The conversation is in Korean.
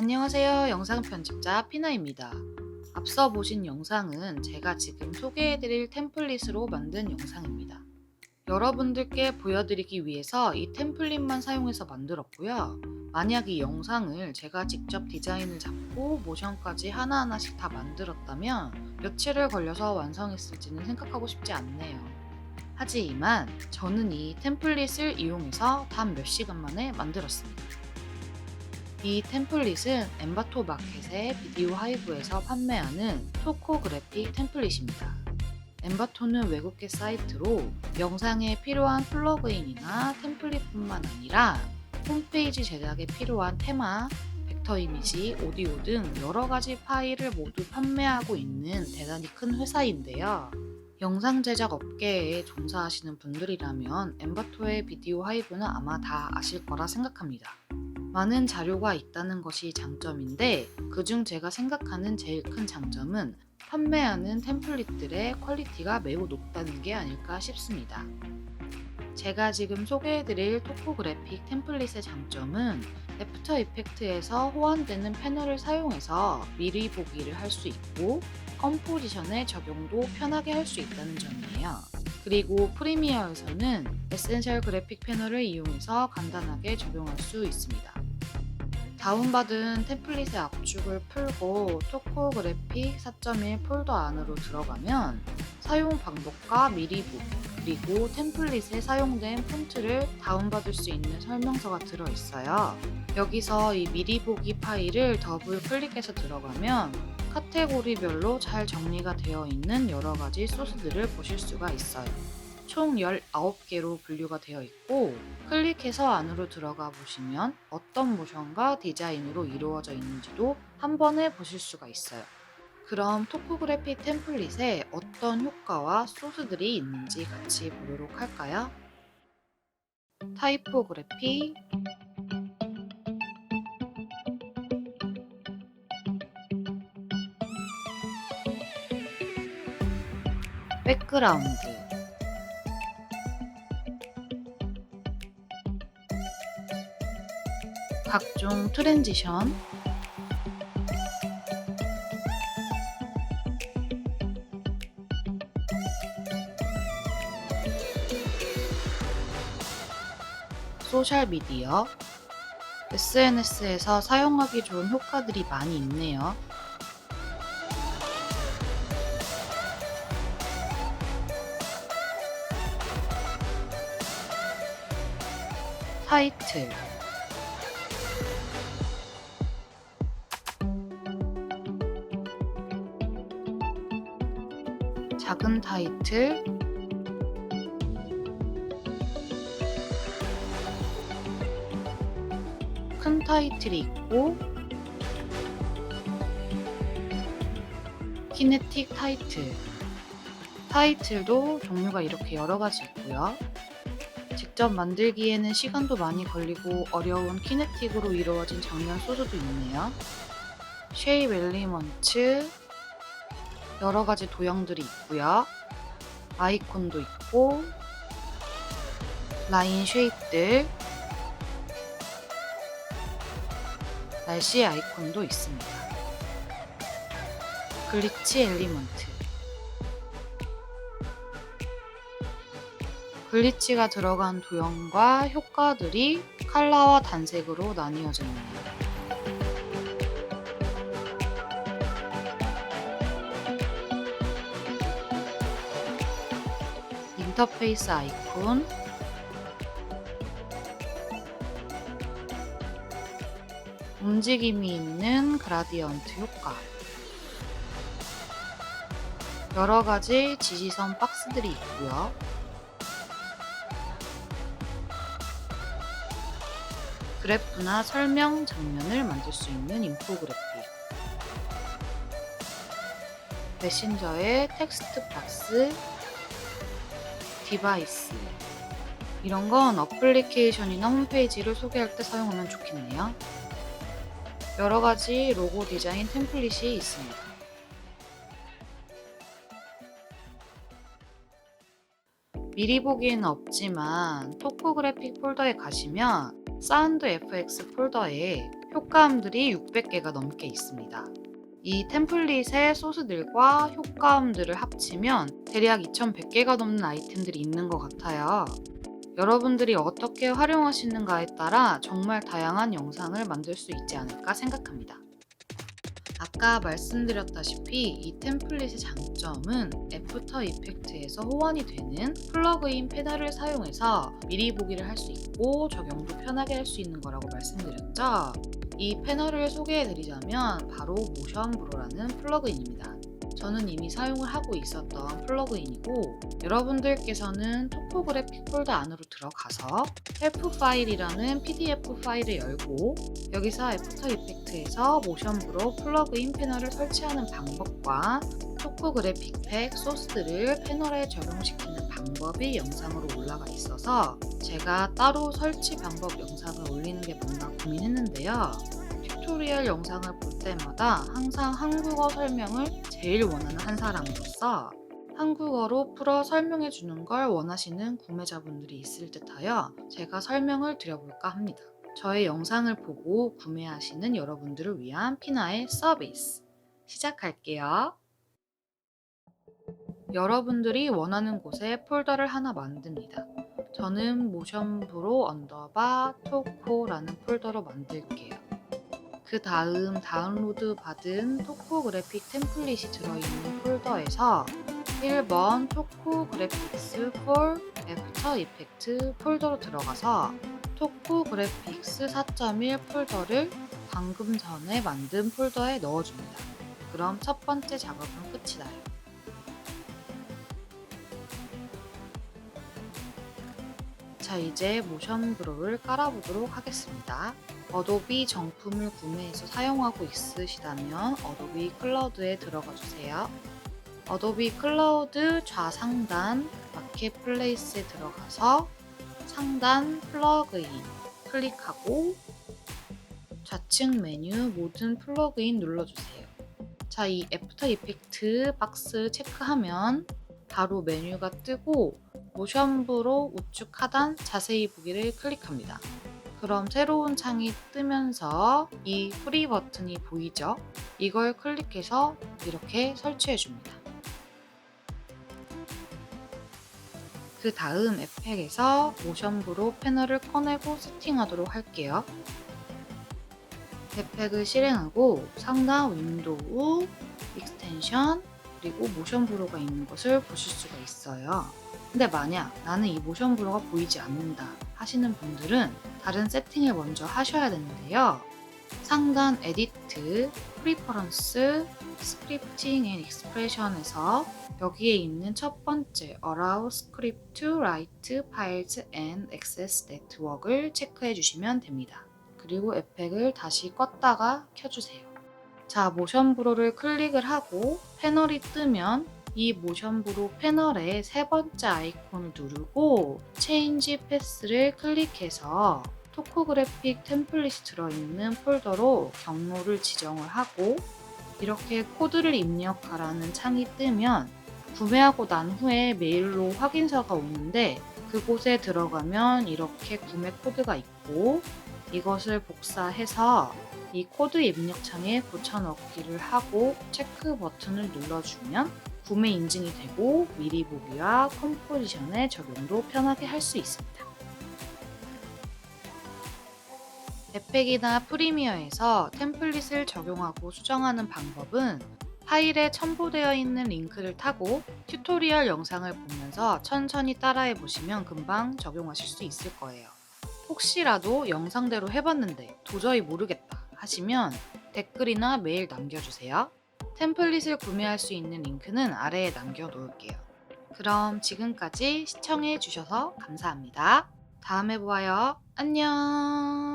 안녕하세요. 영상 편집자 피나입니다. 앞서 보신 영상은 제가 지금 소개해드릴 템플릿으로 만든 영상입니다. 여러분들께 보여드리기 위해서 이 템플릿만 사용해서 만들었고요. 만약 이 영상을 제가 직접 디자인을 잡고 모션까지 하나하나씩 다 만들었다면 며칠을 걸려서 완성했을지는 생각하고 싶지 않네요. 하지만 저는 이 템플릿을 이용해서 단 몇 시간 만에 만들었습니다. 이 템플릿은 엠바토 마켓의 비디오 하이브에서 판매하는 토코 그래픽 템플릿입니다. 엠바토는 외국계 사이트로 영상에 필요한 플러그인이나 템플릿뿐만 아니라 홈페이지 제작에 필요한 테마, 벡터 이미지, 오디오 등 여러 가지 파일을 모두 판매하고 있는 대단히 큰 회사인데요. 영상 제작 업계에 종사하시는 분들이라면 엠바토의 비디오 하이브는 아마 다 아실 거라 생각합니다. 많은 자료가 있다는 것이 장점인데 그중 제가 생각하는 제일 큰 장점은 판매하는 템플릿들의 퀄리티가 매우 높다는 게 아닐까 싶습니다. 제가 지금 소개해드릴 토포그래픽 템플릿의 장점은 애프터 이펙트에서 호환되는 패널을 사용해서 미리 보기를 할 수 있고 컴포지션의 적용도 편하게 할 수 있다는 점이에요. 그리고 프리미어에서는 에센셜 그래픽 패널을 이용해서 간단하게 적용할 수 있습니다. 다운받은 템플릿의 압축을 풀고 토코 그래픽 4.1 폴더 안으로 들어가면 사용 방법과 미리 보기 그리고 템플릿에 사용된 폰트를 다운받을 수 있는 설명서가 들어있어요. 여기서 이 미리 보기 파일을 더블 클릭해서 들어가면 카테고리별로 잘 정리가 되어 있는 여러 가지 소스들을 보실 수가 있어요. 총 19개로 분류가 되어 있고 클릭해서 안으로 들어가 보시면 어떤 모션과 디자인으로 이루어져 있는지도 한 번에 보실 수가 있어요. 그럼 토코그래피 템플릿에 어떤 효과와 소스들이 있는지 같이 보도록 할까요? 타이포그래피 백그라운드 각종 트랜지션. 소셜미디어. SNS에서 사용하기 좋은 효과들이 많이 있네요. 타이틀 작은 타이틀 큰 타이틀이 있고 키네틱 타이틀 타이틀도 종류가 이렇게 여러 가지 있고요. 직접 만들기에는 시간도 많이 걸리고 어려운 키네틱으로 이루어진 장면 소스도 있네요. 쉐입 엘리먼츠 여러 가지 도형들이 있고요. 아이콘도 있고 라인 쉐입들 날씨 아이콘도 있습니다. 글리치 엘리먼트 글리치가 들어간 도형과 효과들이 칼라와 단색으로 나뉘어져 있네요. 인터페이스 아이콘. 움직임이 있는 그라디언트 효과. 여러 가지 지지선 박스들이 있고요. 그래프나 설명 장면을 만들 수 있는 인포그래픽. 메신저의 텍스트 박스 디바이스 이런 건 어플리케이션이나 홈페이지를 소개할 때 사용하면 좋겠네요. 여러 가지 로고 디자인 템플릿이 있습니다. 미리 보기에는 없지만 토코그래픽 폴더에 가시면 사운드 FX 폴더에 효과음들이 600개가 넘게 있습니다. 이 템플릿의 소스들과 효과음들을 합치면 대략 2100개가 넘는 아이템들이 있는 것 같아요. 여러분들이 어떻게 활용하시는가에 따라 정말 다양한 영상을 만들 수 있지 않을까 생각합니다. 아까 말씀드렸다시피 이 템플릿의 장점은 애프터 이펙트에서 호환이 되는 플러그인 패널을 사용해서 미리 보기를 할 수 있고 적용도 편하게 할 수 있는 거라고 말씀드렸죠. 이 패널을 소개해드리자면 바로 모션 브로라는 플러그인입니다. 저는 이미 사용을 하고 있었던 플러그인이고 여러분들께서는 토포그래픽 폴더 안으로 들어가서 헬프 파일이라는 PDF 파일을 열고 여기서 애프터 이펙트에서 모션 브로 플러그인 패널을 설치하는 방법과 토포그래픽 팩 소스들을 패널에 적용시키는 방법이 영상으로 올라가 있어서 제가 따로 설치 방법 영상을 올리는 게 맞나 고민했는데요. 튜토리얼 영상을 볼 때마다 항상 한국어 설명을 제일 원하는 한 사람으로서 한국어로 풀어 설명해 주는 걸 원하시는 구매자분들이 있을 듯하여 제가 설명을 드려볼까 합니다. 저의 영상을 보고 구매하시는 여러분들을 위한 피나의 서비스 시작할게요. 여러분들이 원하는 곳에 폴더를 하나 만듭니다. 저는 모션 브로 언더바 토코라는 폴더로 만들게요. 그 다음 다운로드 받은 토코 그래픽 템플릿이 들어있는 폴더에서 1번 토코 그래픽스 for 애프터 이펙트 폴더로 들어가서 토코 그래픽스 4.1 폴더를 방금 전에 만든 폴더에 넣어줍니다. 그럼 첫 번째 작업은 끝이 나요. 자, 이제 모션 브로를 깔아보도록 하겠습니다. 어도비 정품을 구매해서 사용하고 있으시다면 어도비 클라우드에 들어가 주세요. 어도비 클라우드 좌상단 마켓플레이스에 들어가서 상단 플러그인 클릭하고 좌측 메뉴 모든 플러그인 눌러주세요. 자, 이 애프터 이펙트 박스 체크하면 바로 메뉴가 뜨고 모션브로 우측 하단 자세히 보기를 클릭합니다. 그럼 새로운 창이 뜨면서 이 프리 버튼이 보이죠? 이걸 클릭해서 이렇게 설치해 줍니다. 그 다음 앱팩에서 모션브로 패널을 꺼내고 세팅하도록 할게요. 앱팩을 실행하고 상단 윈도우, 익스텐션, 그리고 모션 브로가 있는 것을 보실 수가 있어요. 근데 만약 나는 이 모션 브로가 보이지 않는다 하시는 분들은 다른 세팅을 먼저 하셔야 되는데요. 상단 에디트, 프리퍼런스, 스크립팅 앤 익스프레션에서 여기에 있는 첫 번째 Allow Script to Write Files and Access Network을 체크해 주시면 됩니다. 그리고 에펙을 다시 껐다가 켜주세요. 자, 모션 브로를 클릭을 하고 패널이 뜨면 이 모션 브로 패널의 세 번째 아이콘을 누르고 체인지 패스를 클릭해서 토코그래픽 템플릿이 들어있는 폴더로 경로를 지정을 하고 이렇게 코드를 입력하라는 창이 뜨면 구매하고 난 후에 메일로 확인서가 오는데 그곳에 들어가면 이렇게 구매 코드가 있고 이것을 복사해서 이 코드 입력창에 붙여넣기를 하고 체크 버튼을 눌러주면 구매 인증이 되고 미리 보기와 컴포지션의 적용도 편하게 할 수 있습니다. 에펙이나 프리미어에서 템플릿을 적용하고 수정하는 방법은 파일에 첨부되어 있는 링크를 타고 튜토리얼 영상을 보면서 천천히 따라해 보시면 금방 적용하실 수 있을 거예요. 혹시라도 영상대로 해봤는데 도저히 모르겠다 하시면 댓글이나 메일 남겨주세요. 템플릿을 구매할 수 있는 링크는 아래에 남겨놓을게요. 그럼 지금까지 시청해 주셔서 감사합니다. 다음에 보아요. 안녕.